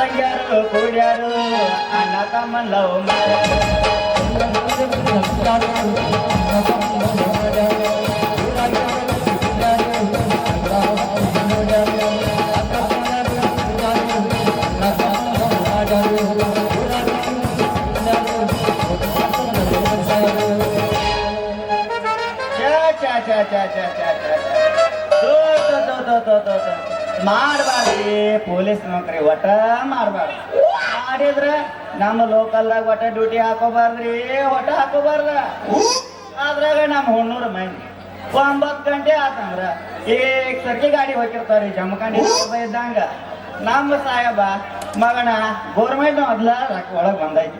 Hello ಅಕ್ಕ ತಂಗಿಯಾರು ಕೂಡ್ಯಾರು ಅಣ್ಣ ತಮ್ಮ ಲವ್ ಮಾಡಬಾರ್ದ್ರಿ ಪೊಲೀಸ್ ನೌಕರಿ ಒಟ್ಟ ಮಾಡಬಾರ್ದು. ಮಾಡಿದ್ರ ನಮ್ಮ ಲೋಕಲ್ದಾಗ ಒಟ್ಟ ಡ್ಯೂಟಿ ಹಾಕೋಬಾರ್ದ್ರಿ, ಒಟ್ಟ ಹಾಕೋಬಾರ್ದ. ಅದ್ರಾಗ ನಮ್ಮ ಹುಣ್ಣೂರು ಮಂದಿ ಒಂಬತ್ತು ಗಂಟೆ ಆತಂದ್ರ ಏಕ್ ಸರ್ಕಿ ಗಾಡಿ ಹೋಗಿರ್ತಾವ್ರಿ, ಜಮಖಂಡಿ ಇದ್ದಂಗ. ನಮ್ಮ ಸಾಹೇಬ ಮಗನ ಗೋರ್ಮೆಂಟ್ ಮೊದ್ಲ ರೊಕ್ಕ ಒಳಗೆ ಬಂದೈತಿ.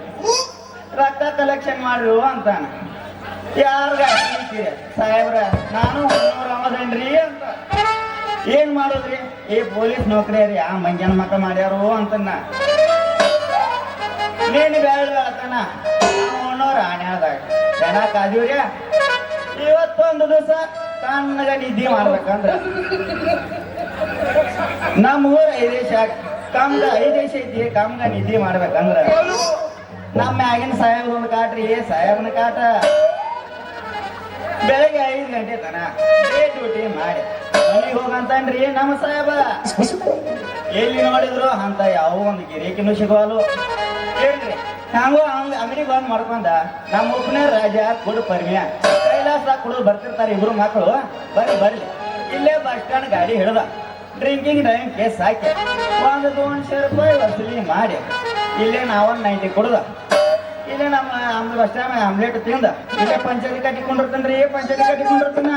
ರಕ್ತ ಕಲೆಕ್ಷನ್ ಮಾಡ್ರು ಅಂತಾನ. ಯಾರ? ಸಾಹೇಬ್ರ, ನಾನು ಹುಣ್ಣೂರು ಅಮದೇನ್ರಿ ಅಂತ. ಏನ್ ಮಾಡೋದ್ರಿ? ಏ, ಪೊಲೀಸ್ ನೌಕರಿ ರೀ ಆ ಮಂಜನ ಮಕ್ಕ ಮಾಡ್ಯಾರು ಅಂತನ್ನ. ನೀನು ಬೇಡ ಆತನ ನೋಡೋರ ಆಣ್ಯಾದಾಗ ಜನ ಕಾದೀವ್ರಿ ಇವತ್ತೊಂದು ದಿವಸ ತಣ್ಣಗ ನಿದ್ದೆ ಮಾಡ್ಬೇಕಂದ್ರ. ನಮ್ಮ ಊರ ಐದೇಶ ಕಮ್ಗ ಐದೇಶ ಐತಿ ಕಮ್ಗ ನಿದ್ದೆ ಮಾಡ್ಬೇಕಂದ್ರ. ನಮ್ಮ ಮ್ಯಾಗಿನ ಸಾಹೇಬ್ ಒಂದು ಕಾಟ್ರಿ ಸಾಹೇಬ್ನ ಕಾಟ. ಬೆಳಗ್ಗೆ ಐದು ಗಂಟೆ ತನ ಡ್ಯೂಟಿ ಮಾಡಿ. ಮನೆಗೆ ಹೋಗಂತನ್ರಿ? ನಮ್ಮ ಸಾಹೇಬ. ಎಲ್ಲಿ ನೋಡಿದ್ರು ಅಂತ ಯಾವ ಒಂದು ಗಿರೇಕಿನೂ ಸಿಗೋಲು ಹೇಳ್ರಿ. ನಾವು ಹಂಗ ಅಂಗಡಿ ಬಂದು ಮಾಡ್ಕೊಂಡ ನಮ್ಮ ಉಪನೇ ರಾಜ ಕುಡು ಪರ್ಮಿಯ. ಕೈಲಾಸ ಕುಡು ಬರ್ತಿರ್ತಾರೆ ಇಬ್ರು ಮಕ್ಕಳು ಬರ್ರಿ ಬರ್ಲಿ ಇಲ್ಲೇ ಬಸ್ ಸ್ಟ್ಯಾಂಡ್ ಗಾಡಿ ಹಿಡ್ದ. ಡ್ರಿಂಕಿಂಗ್ ಡ್ರೈವಿಂಗ್ ಕೇಸ್ ಹಾಕಿ. ಒಂದು ದೋನ್ಶೆ ರೂಪಾಯಿ ವಸೂಲಿ ಮಾಡಿ. ಇಲ್ಲೇ ನಾವೊಂದು ನೈಂಟಿ ಕುಡ್ದ. ಇಲ್ಲೇ ನಮ್ಮ ಅಂದ್ರೆ ಬಸ್ ಸ್ಟ್ಯಾಂಡ್ ಆಮ್ಲೆಟ್ ತಿಂದ. ಇಲ್ಲೇ ಪಂಚಾಯತಿ ಕಟ್ಟಿಕೊಂಡಿರ್ತಾನ್ರಿ ಪಂಚಾಯತಿ ಕಟ್ಟಿಕೊಂಡಿರ್ತಾನ.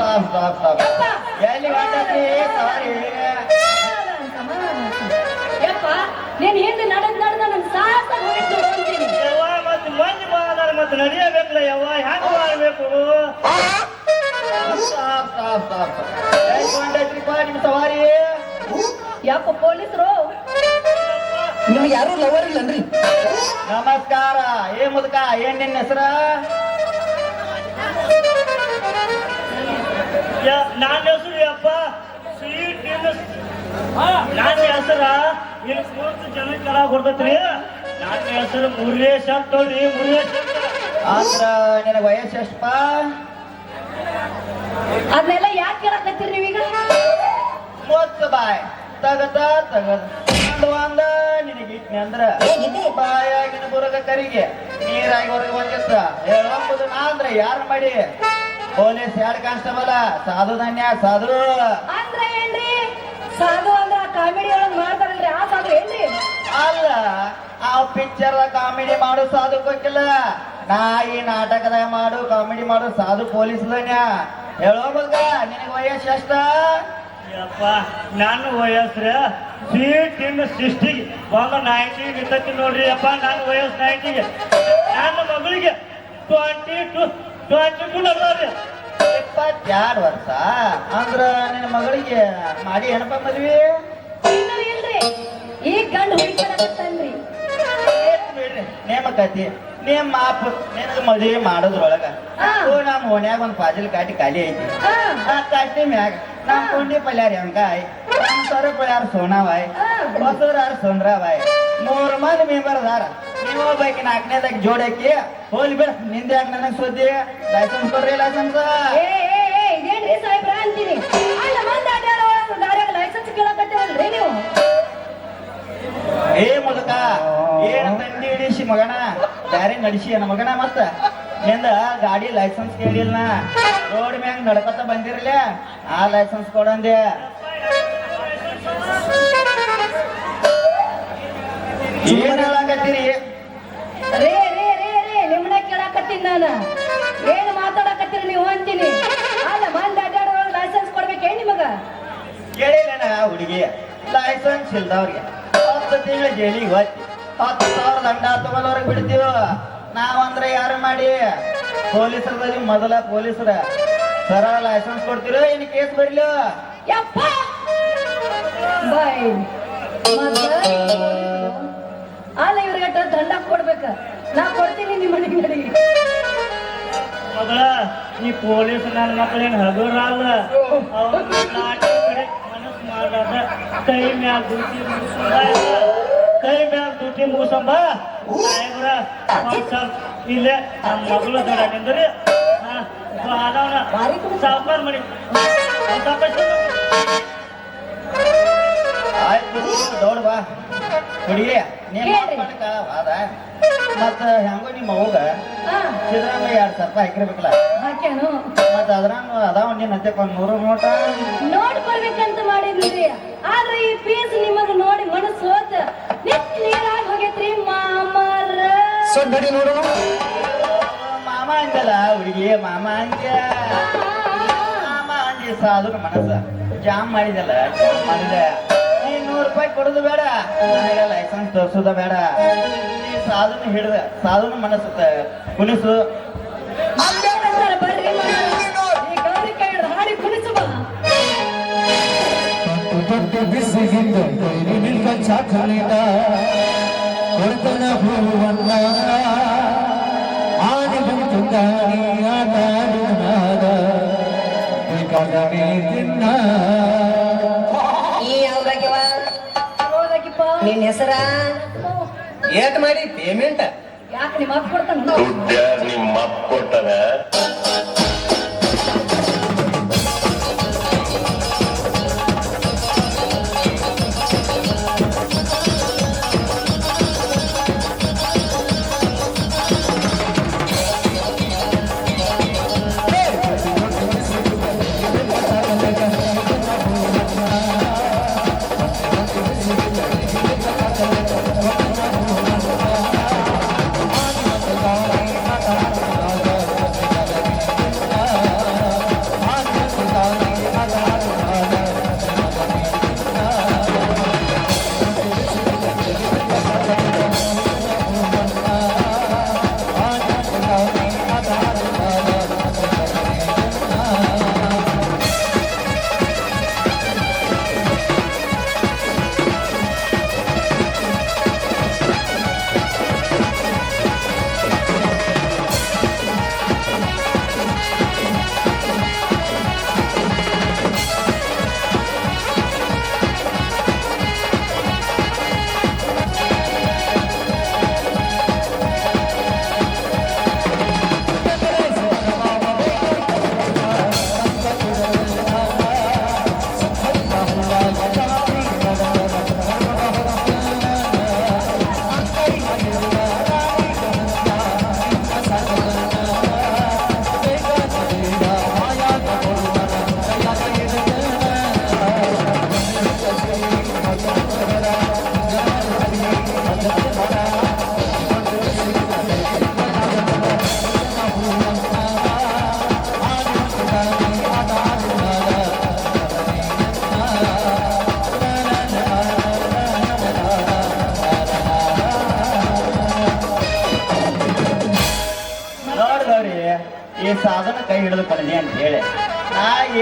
ಸ್ಟಾಪ್ ಸ್ಟಾಪ್ ಸ್ಟಾಪ್ ಎಲ್ಲಿ ಹೊಂಟತ್ರಿ ಸಾರಿ ಯಪ್ಪ ಹಿಂದೆ ನಡೆದ್ ನಡೆದ ನನ್ ಅಂತೀನಿ ಯವ್ವ ಮತ್ ಮಂದಿ ಬಾದಾರ ಮತ್ ನಡಿಯಬೇಕಲ್ಲ ಯವ್ವ ಹೆಂಗ್ ಮಾಡ್ಬೇಕು ಸ್ಟಾಪ್ ಸ್ಟಾಪ್ ಸ್ಟಾಪ್ ಸವಾರಿ ಯಪ್ಪ ಪೊಲೀಸರು ನಿಮ್ಗೆ ಯಾರು ಲವರ್ ಇಲ್ಲನ್ರಿ ನಮಸ್ಕಾರ, ಏ ಮುದುಕ, ಏನ್ ನಿನ್ನ ಹೆಸರ? ನನ್ನ ಹೆಸರು ಯಪ್ಪ. ಸ್ವೀಟ್ ನನ್ನ ಹೆಸರ ಇಲ್ಲಿ ಕೂತು ಜನ ಕಡ ಕೊಡ್ತೈತ್ರಿ. ನನ್ನ ಹೆಸರು ಮುರುಗೇಶ್ ಅಂತ ನೋಡ್ರಿ ಮುರುಗೇಶ್ ಅಂತ ಅಂದ್ರ ನಿನಗ ವಯಸ್ಸು ಎಷ್ಟಪ್ಪ? ಅದನ್ನೆಲ್ಲ ಯಾಕೆ ಕೇಳಕತ್ತೀರಿ ನೀವೀಗ? ಮೂವತ್ತು ಬಾಯ್. ತಗದ ತಗದ. ಅಂದ ನಿನಗೆ ಇಟ್ನಿ ಅಂದ್ರ. ಬಾಯಾಗಿನ ಬುರಗ ಕರಿಗೆ. ನೀರಾಗಿ ಹೊರಗೆ ಬಂದಿತ್ತ ಹೇಳೋದು ನಾ ಅಂದ್ರ ಯಾರು ಮಾಡಿ? ಪೊಲೀಸ್ ಎರಡ್ ಕಾನ್ಸ್ಟೇಬಲ್? ಸಾಧು ಧನ್ಯ ಸಾಧು. ಅಂದ್ರೆ ಏನ್ರಿ? ಸಾಧು ಅಂದ್ರ ಕಾಮಿಡಿ ಒಳಗ್ ಮಾಡ್ತಾರಲ್ರಿ ಆ ಸಾಧು ಏನ್ರಿ ಅಲ್ಲ ಆ ಪಿಕ್ಚರ್ ಕಾಮಿಡಿ ಮಾಡು ಸಾಧು ಕೊಕ್ಕಿಲ್ಲ ನಾ ಈ ನಾಟಕದಾಗ ಮಾಡು ಕಾಮಿಡಿ ಮಾಡು ಸಾಧು ಪೊಲೀಸ್ ಧನ್ಯ. ಹೇಳೋ ಮಗ ನಿನಗೆ ವಯಸ್ಸು ಎಷ್ಟ? ಯಪ್ಪ ನನ್ನ ವಯಸ್ಸ್ರ ಸಿಸ್ಟಿಗೆ ಒಂದು ನೈಂಟಿ ಇರ್ತೈತಿ ನೋಡ್ರಿ ಅಪ್ಪ ನನ್ನ ವಯಸ್ಸು ನೈಂಟಿಗೆ ನನ್ನ ಮಗಳಿಗೆ ಟ್ವೆಂಟಿ ಟು ಇಪ್ಪತ್ತೆರಡು ವರ್ಷ? ಅಂದ್ರ ನಿನ್ನ ಮಗಳಿಗೆ ಮಾಡಿ ಏನಪ್ಪ ಮದ್ವಿ? ಇನ್ನು ಇಲ್ರಿ ಈಗ ಗಂಡ ಹುಡುಕಿ ಏತ್ ಬಿಡ್ರಿ. ನೇಮಕತಿ ನಿಮ್ಮ ಅಪ್ಪ ನಿನಗೆ ಮದ್ವಿ ಮಾಡೋದ್ರೊಳಗ. ಹಾ. ಓ ನಮ್ಮ ಓಣ್ಯಾಗ ಒಂದ್ ಪಾಜಿಲ್ ಕಾಟಿ ಖಾಲಿ ಐತಿ. ಆ ಕಾಟಿ ಮ್ಯಾಗ. ನಮ್ ಕೊಂಡಿ ಪಲ್ಯಾರ ಹೆಂಗಾಯ್ ನಮ್ ಸರ ಪಲ್ಯಾರ ಸೋನಾವಾಯ್ ಮಸೂರ ಹೊಸರಾರ ಸುಂದ್ರಾವಾಯ್ ಮೂರ್ ಮಂದಿ ಮೆಂಬರ್ ಅದಾರ. ನೀವು ಬೈಕ್ ನಾಲ್ಕನೇದಾಗ ಜೋಡಕ್ಕೆ ಹೋಲಿ ಬಿಡ ನಿಂದ ಯಾಕೆ ನನಗೆ ಸುದ್ದಿ. ಲೈಸೆನ್ಸ್ ಕೊಡ್ರಿ ಲೈಸೆನ್ಸ್ ಇದೇನ್ರಿ ಸಾಹೇಬ್ರ ಅಂತೀನಿ ಅಲ್ಲ ಮಂದಿ ದಾರ್ಯಾಗ ಲೈಸೆನ್ಸ್ ಕೇಳಕತ್ತೇವಲ್ರಿ ನೀವು? ಏ ಮುದುಕ ಏನ ತಂಡಿ ಹಿಡಿಸಿ ಮಗನ? ಬ್ಯಾರೆ ನಡಿಸಿ ನನ್ನ ಮಗನ ಮತ್ತ? ನಿಂದ ಗಾಡಿ ಲೈಸೆನ್ಸ್ ಕೇಳಿಲ್ಲ ರೋಡ್ ಮ್ಯಾಗ ನಡ್ಕೊತ ಬಂದಿರಲ್ಲ ಆ ಲೈಸೆನ್ಸ್ ಕೊಡಂದೆ. ಏನ್ ಹೇಳಕತ್ತೀರಿ ರೇ ರೇ ರೇ ರೇ ನಿಮ್ಮನ್ನ ಕೇಳಾಕತ್ತೀನಿ ನಾನು. ಏನು ಮಾತಾಡಕತ್ತೀರಿ ನೀವು ಅಂತೀನಿ. ಅಲ್ಲ ಮಂದಿ ಅಡ್ಯಾಡೋ ಲೈಸೆನ್ಸ್ ಕೊಡ್ಬೇಕೇ ನಿಮಗ? ಕೇಳಿಲ್ಲ ಹುಡುಗಿ. ಲೈಸೆನ್ಸ್ ಇಲ್ದವ್ರಿಗೆ. ಹತ್ತು ತಿಂಗಳು ಜೈಲಿಗೆ ಹೋಗ್ತಿ ಹತ್ತು ಸಾವಿರ ದಂಡ ತಗೊಳ್ಳೋರ್ಗೆ ಬಿಡ್ತೀವ? ನಾವಂದ್ರೆ ಯಾರು ಮಾಡಿ? ಪೊಲೀಸರದಲ್ಲಿ ಮೊದಲ ಪೊಲೀಸರ. ಸರ ಲೈಸೆನ್ಸ್ ಕೊಡ್ತೀರೋ ಏನು ಕೇಸ್ ಬರಲಿಲ್ಲ ಯಪ್ಪ! ಬಾಯ್. ಅಲ್ಲ ಇವ್ರಿಗಟ್ಟ ದಂಡ ಕೊಡ್ಬೇಕ. ನಾ ಕೊಡ್ತೀನಿ ನಿಮ್ಮ ಮನೆಗೆ ನಡಿ. ಮಗಳ ಈ ಪೊಲೀಸ್ ನನ್ನ ಮಕ್ಕಳೇನು ಹಗುರಲ್ಲ ಅವ್ರು ನಾಟಿ ಕಡೆ ಮನಸ್ಸು ಮಾಡಾದ ಕೈ ಮ್ಯಾಗ ಡ್ಯೂಟಿ ಮುಗಿಸಂಬ ಕೈ ಮ್ಯಾಗ ಡ್ಯೂಟಿ ಮುಗಿಸಂಬ ಸಾಹೇಬ್ರ ಒಂದ್ ಸ್ವಲ್ಪ ಇಲ್ಲೇ ನಮ್ಮ ಮಗಳು ದೊಡ್ಡ ನಿಂದ್ರಿ. ಸಾವುಕಾರ ಮಾಡಿ. ಒಂದ್ ಸ್ವಲ್ಪ ಆಯ್ತು ದೌಡ್ ಬಾ. ಹುಡುಗಿ ನೀನ್ ಹೇಳ್ರಿ. ಮಾತಾಡಕ ವಾದ. ಮತ್ತ ಹೆಂಗೋ ನಿಮ್ಮ ಅವಾಗ ಹಾ. ಸಿದ್ದರಾಮಯ್ಯ ಎರಡ್ ಸಾವಿರ ರೂಪಾಯಿ ಹಾಕಿರ್ಬೇಕಲ್ಲ. ಹಾಕ್ಯಾನು. ಮತ್ತ ಅದ್ರಾಗ ಅದಾವ ನಿನ್ನ ಹತ್ತೆ ಒಂದ್ ನೂರು ನೋಟ. ನೋಡ್ಕೊಳ್ಬೇಕಂತ ಮಾಡಿದ್ರಿ ಆದ್ರೆ ಈ ಪೀಸ್ ನಿಮಗ್ ನೋಡಿ ಮನಸ್ಸು ಹೋತ. ನಿತ್ ನೀರಾಗಿ ಹೋಗೈತ್ರಿ ಮಾಮರ. ಸೊ ನಡಿ ನೋಡೋಣ. ಮಾಮ ಅಂದಲ್ಲ ಹುಡುಗಿ ಮಾಮ ಅಂದ ಮಾಮ ಅಂದಿ ಸಾಧುನ ಮನಸ್ಸ. ಜಾಮ್ ಮಾಡಿದಲ್ಲ ಜಾಮ್ ಮಾಡಿದೆ. ರೂಪಾಯಿ ಕೊಡೋದು ಬೇಡ. ನನಗೆ ಲೈಸೆನ್ಸ್ ತೋರಿಸೋದ ಬೇಡ. ಸಾಧನ ಹಿಡಿದ ಸಾಧನ ಮನಸ್ಸು ಕುಣಿಸು ಅಂತಾರ ಬರ್ರಿ. ಮಾಮರ. ಈ ಗೌರಿ ಕೈ ಹಿಡ್ದು ಹಾಡಿ ಕುಣಿಸು ಬಾ. ದೊಡ್ಡ ಬಿಸಿಗಿಂದ ನಿಲ್ಕ ಚಾಕಲಿನ ಕೊಡ್ತನ ಹೂವನ್ನ. ಬಂತು ತಿನ್ನ. ಹೌದಾಕಿಪ್ಪ ನಿನ್ ಹೆಸರ? ಏಟ್ ಮಾಡಿ ಪೇಮೆಂಟ್ ಯಾಕೆ ನಿಮ್ಮ ಅಪ್ಪ ಕೊಡ್ತಾನ? ದುಡ್ಡು ನಿಮ್ಮ ಅಪ್ಪ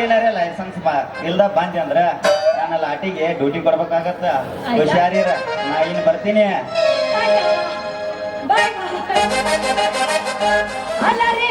ಏನಾರ ಲೈಸೆನ್ಸ್ ಬಾ. ಇಲ್ದ ಬಂದೆ ಅಂದ್ರ ನನ್ನ ಲಾಟಿಗೆ ಡ್ಯೂಟಿ ಕೊಡ್ಬೇಕಾಗತ್ತ. ಹುಷಾರಿರ ನಾ ಇನ್ ಬರ್ತೀನಿ. ಅಲರಿ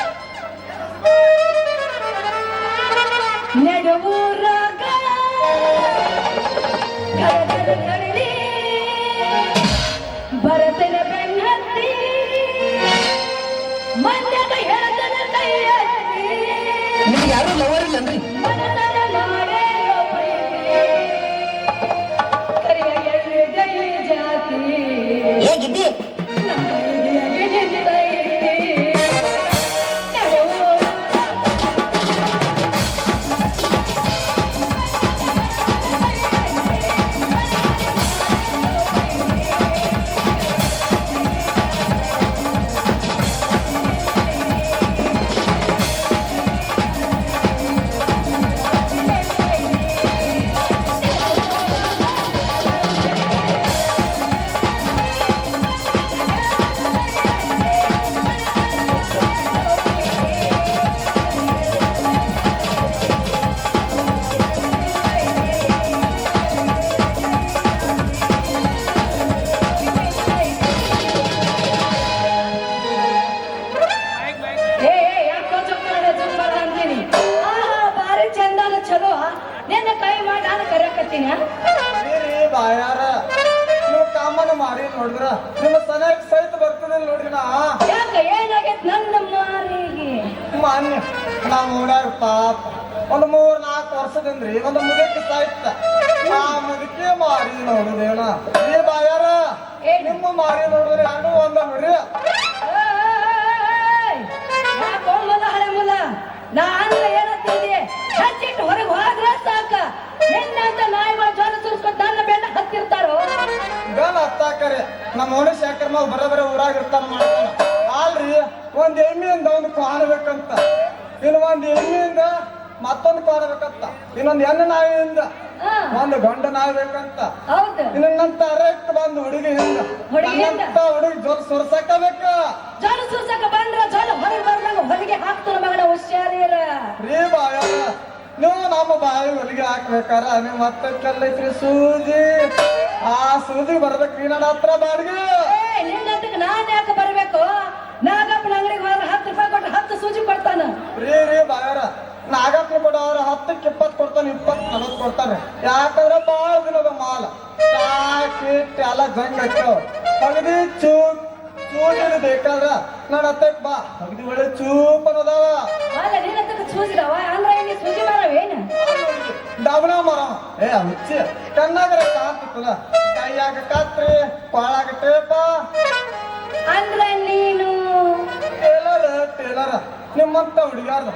నెడువురాగా ಕರೆಯಕತ್ತೀನಿ ಬಾಯಾರ. ನೀವು ಕಾಮನ ಮಾಡಿ ನೋಡಿದ್ರ ನಿಮ್ಮ ಸನಕ್ ಸಹಿತ ಬರ್ತದೆ ನೋಡ್ರಿ ನಾ. ಯಾಕ ಏನಾಗೈತ್ ನನ್ನ ಮಾರಿಗೆ? ಮಾನ್ಯ ನಮ್ಮ ಊರಾಗ ಪಾಪ. ಒಂದು ಮೂರ್ ನಾಲ್ಕು ವರ್ಷದಿಂದ್ರಿ ಒಂದು ಮುದಕ್ಕೆ ಸಾಯ್ತ. ಆ ಮುದಕ್ಕೆ ಮಾರಿ ನೋಡುದೇನ ಏ ಬಾಯಾರ ನಿಮ್ಮ ಮಾರಿ ನೋಡಿದ್ರೆ ನಾನು ಒಂದ ನೋಡ್ರಿ ನಾನು ಗನ್ ಹತ್ತಾಕರೆ ನಮ್ಮ ಮನುಷ್ಯ ಶೇಖರ್ ಮಾವ್ ಬರ ಬರ ಊರಾಗ ಇರ್ತಾರ ಮಾಡ್ತಾನ ಅಲ್ರಿ ಒಂದ್ ಎಮ್ಮೆಯಿಂದ ಒಂದು ಕಾಣಬೇಕಂತ ಇನ್ನು ಒಂದ್ ಎಮ್ಮೆಯಿಂದ ಮತ್ತೊಂದು ಕಾಣಬೇಕಂತ ಇನ್ನೊಂದ್ ಹೆಣ್ಣು ನಾಯಿಯಿಂದ ಒಂದು ಗಂಡ ನಾಯಿ ಬೇಕಂತ. ಹೌದು. ಇನ್ನೊಂದಂತ ಅರೆಕ್ಟ್ ಬಂದು ಹುಡುಗಿ ಹುಡುಗಿಯಿಂದ? ನನ್ನಂತ ಹುಡುಗಿ ಜೋರ್ ಸುರ್ಸಕ್ಕಬೇಕ ಜ್ವರ ಸುರ್ಸಕ ಬಂದ್ರ ಜ್ವರ ಹೊರಗೆ ಬರ್ಲಂಗ ಹೊಲಿಗೆ ಹಾಕ್ತಾರ ಮಗನ ಹುಷಾರಿರ. ರೀ ಬಾಯ ನೀವು ನಮ್ಮ ಬಾಯಿ ಹೊಲಿಗೆ ಹಾಕ್ಬೇಕಾರ ನೀವು ಮತ್ತೆ ಕೆಲ್ಲೈತ್ರಿ ಸೂಜಿ. ಆ ಸೂಜಿ ಬರ್ಬೇಕು ನನ್ನ ಹತ್ರ ಬಾಡಿಗೆ. ನಾನ್ ಯಾಕೆ ಬರ್ಬೇಕು? ನಾಗಪ್ಪನ ಅಂಗಡಿಗೆ ಹೋದ್ರೆ ಹತ್ತು ರೂಪಾಯಿ ಕೊಟ್ಟು ಹತ್ತು ಸೂಜಿ ಕೊಡ್ತಾನ. ರೀ ರೀ ಬಾಯಾರ. ನಾಗಪ್ಪನ ಹತ್ತಕ್ಕೆ ಇಪ್ಪತ್ತು ಕೊಡ್ತಾನೆ ಇಪ್ಪತ್ತು ನಲವತ್ತು ಕೊಡ್ತಾರೆ ಯಾಕಂದ್ರೆ ಭಾಳ ದಿನದ ಮಾಲ. ಸಾಕಿಟ್ ಎಲ್ಲ ಜಂಗ್ ಹಚ್ಚೋ. ಅಗದಿ ಚೂಪ್ ಚೂಜಿನ ಬೇಕಾದ್ರ ನನ್ನ ಹತ್ತಕ್ಕೆ ಬಾ. ಅಗದಿ ಒಳ್ಳೆ ಚೂಪ್ ಅನ್ನೋದವ. ಅಲ್ಲ ನಿನ್ನಂತಕ್ಕೆ ಸೂಜಿದವ ಅಂದ್ರೆ ನೀ ಸೂಜಿ ಮಾರವೇನು ಡಬಣ ಮರ. ಏ ಹುಚ್ಚಿ ಕಣ್ಣಾಗರ ಕಾಂತಲ್ಲ ಕೈಯಾಗ ಕಾತ್ರಿ ಪಾಳಾಗ ಟೇಪ. ಅಂದ್ರೆ ನೀನು? Tailor tailor. ನಿಮ್ಮಂತ ಹುಡುಗಾರ್ದ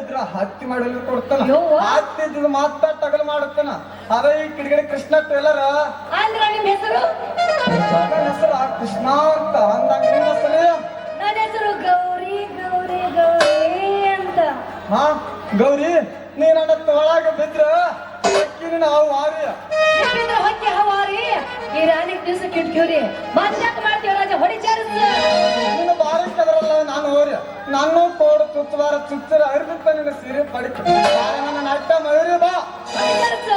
ಇದ್ರ ಹತ್ತಿ ಮಾಡಲು ಕೊಡ್ತಾನ. ಹತ್ತಿ ಮಾತಾ ಮಾತ ಟಗಲ್ ಮಾಡುತ್ತಾನ ಅದೇ ಈ ಕಿಡಿಗಡೆ ಕೃಷ್ಣ ಟೇಲರ್. ನಿಮ್ ಹೆಸರು? ನನ್ನ ಹೆಸರು ಆ ಕೃಷ್ಣ ಅಂತ ಅಂದಂಗ ನಿಮ್ಮ ಹೆಸರು ನನ್ನ ಹೆಸರು ಗೌರಿ ಗೌರಿ ಗೌರಿ ಅಂತ. ಹಾ ಗೌರಿ ನೀ ನನ್ನ ತೊಳಗ ಬಿದ್ರ ಅಕ್ಕಿನ ನಾವು ಹಾರಿ. ಹೊಕ್ಕಿ ಹೊಕ್ಕೆ ಹವಾರಿ? ಈ ರಾಣಿಗ್ ದಿವಸ ಕಿಟ್ಕಿವ್ರಿ ಮತ್ತಾಕ್ ಮಾಡ್ತೀವಿ ರಾಜ ಹೊಡಿಚಾರ ನಿನ್ನ ಬಾರಿ ಕದರಲ್ಲ ನಾನು ಹೋರಿ. ನಾನು ಕೋಡು ತುತ್ತವಾರ ತುತ್ತರ ಅರ್ಬಿತ್ತ ನಿನ್ನ ಸೀರೆ ಪಡಿಕ ನನ್ನ ನಟ್ಟ ಮಯೂರಿ ಬಾ. ಹೊಡಿಚಾರಸ್